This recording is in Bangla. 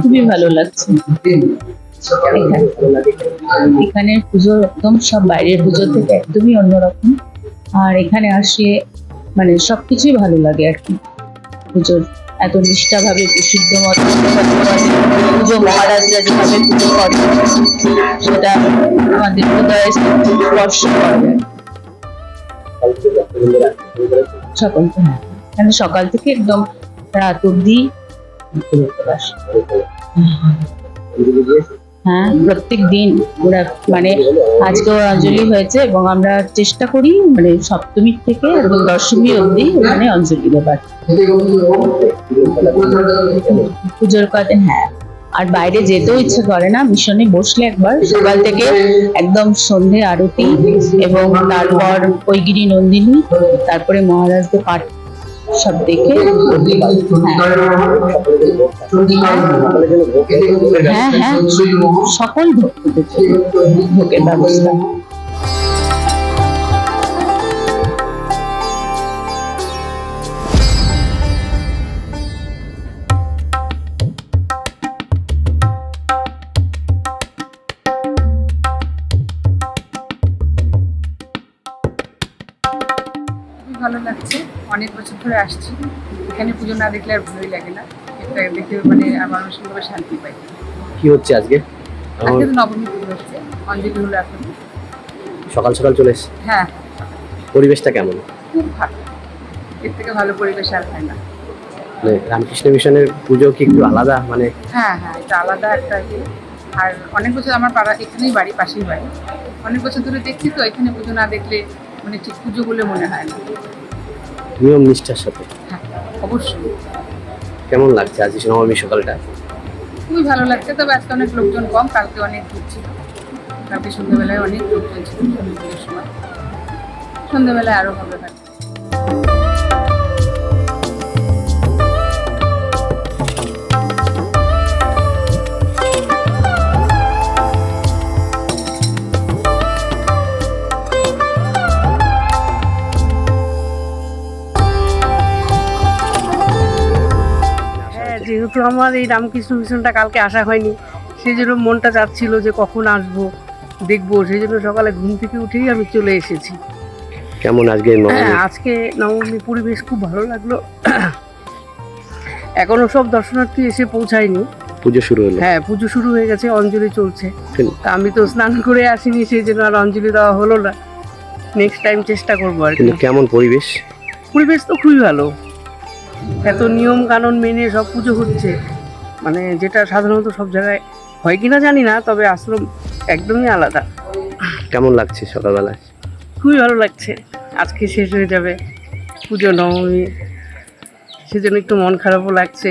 খুবই ভালো লাগছে। এখানে পুজো একদম সব বাইরের পুজো থেকে একদমই অন্যরকম। আর এখানে আসে মানে সবকিছুই ভালো লাগে আর কি। পুজোর এত নিষ্ঠাভাবে বিশুদ্ধ মত। পুজো মহারাজরা যেভাবে পুজো করে সেটা আমাদের হৃদয়ে স্পর্শ করে সকল হ্যাঁ এখানে সকাল থেকে একদম রাত অব্দি হ্যাঁ প্রত্যেক দিন মানে অঞ্জলি হয়েছে এবং আমরা চেষ্টা করি মানে থেকে একদম দশমী অবধি অঞ্জলি দেবার। পুজোর কাজে হ্যাঁ। আর বাইরে যেতেও ইচ্ছে করে না, মিশনে বসলে একবার, সকাল থেকে একদম সন্ধে আরতি এবং তারপর ঐগিরি নন্দিনী, তারপরে মহারাজদের পাঠ সব দেখে হ্যাঁ হ্যাঁ সকল ভক্তদের জন্য ভোগের ব্যবস্থা খুবই ভালো লাগছে। অনেক বছর ধরে আসছি। এখানে পুজো না দেখলে আর ভালোই লাগে না। এটা দেখে মানে আমার ভীষণভাবে শান্তি পাই। কি হচ্ছে আজকে? আজকে তো নবমী পুজো হচ্ছে। অঞ্জলি হলো এখন। সকাল সকাল চলে এসছে। হ্যাঁ। পরিবেশটা কেমন? খুব ভালো। এর থেকে ভালো পরিবেশ আর হয় না। মানে রামকৃষ্ণ মিশনের পুজো কি একটু আলাদা? মানে হ্যাঁ হ্যাঁ এটা আলাদা একটা ইয়ে। আর অনেক বছর আমার পাড়া এখানেই বাড়ি পাশেই বাড়ি। অনেক বছর ধরে দেখছি তো এখানে পুজো না দেখলে মানে ঠিক পুজো বলে মনে হয় না। নিয়ম নিষ্ঠার সাথে। হ্যাঁ অবশ্যই। কেমন লাগছে আজ নবমী সকালটা? খুবই ভালো লাগছে তবে আজকে অনেক লোকজন কম কালকে অনেক ভিড় ছিল কালকে সন্ধ্যেবেলায় অনেক লোকজন ছিল সন্ধ্যাবেলায় সময়। সন্ধ্যেবেলায় আরও হবে হয়তো। হ্যাঁ আমার এই রামকৃষ্ণ মিশনটা কালকে আসা হয়নি। সেই জন্য মনটা চাচ্ছিল যে কখন আসব দেখব। সেই জন্য সকালে ঘুম থেকে উঠেই আমি চলে এসেছি। কেমন আজকে হ্যাঁ আজকে নবমী পরিবেশ খুব ভালো লাগল। এখনও সব দর্শনার্থী এসে পৌঁছায়নি। পুজো শুরু হলো? হ্যাঁ পুজো শুরু হয়ে গেছে অঞ্জলি চলছে। তা আমি তো স্নান করে আসিনি সেই জন্য আর অঞ্জলি দেওয়া হলো না। নেক্সট টাইম চেষ্টা করব আর কেমন পরিবেশ? পরিবেশ তো খুবই ভালো। এত নিয়ম কানুন মেনে সব পুজো হচ্ছে। মানে যেটা সাধারণত সব জায়গায় হয় কিনা জানি না তবে আশ্রম একদমই আলাদা। কেমন লাগছে সকালবেলায়? খুবই ভালো লাগছে। আজকে শেষ হয়ে যাবে পুজো নবমী। সেজন্য একটু মন খারাপও লাগছে।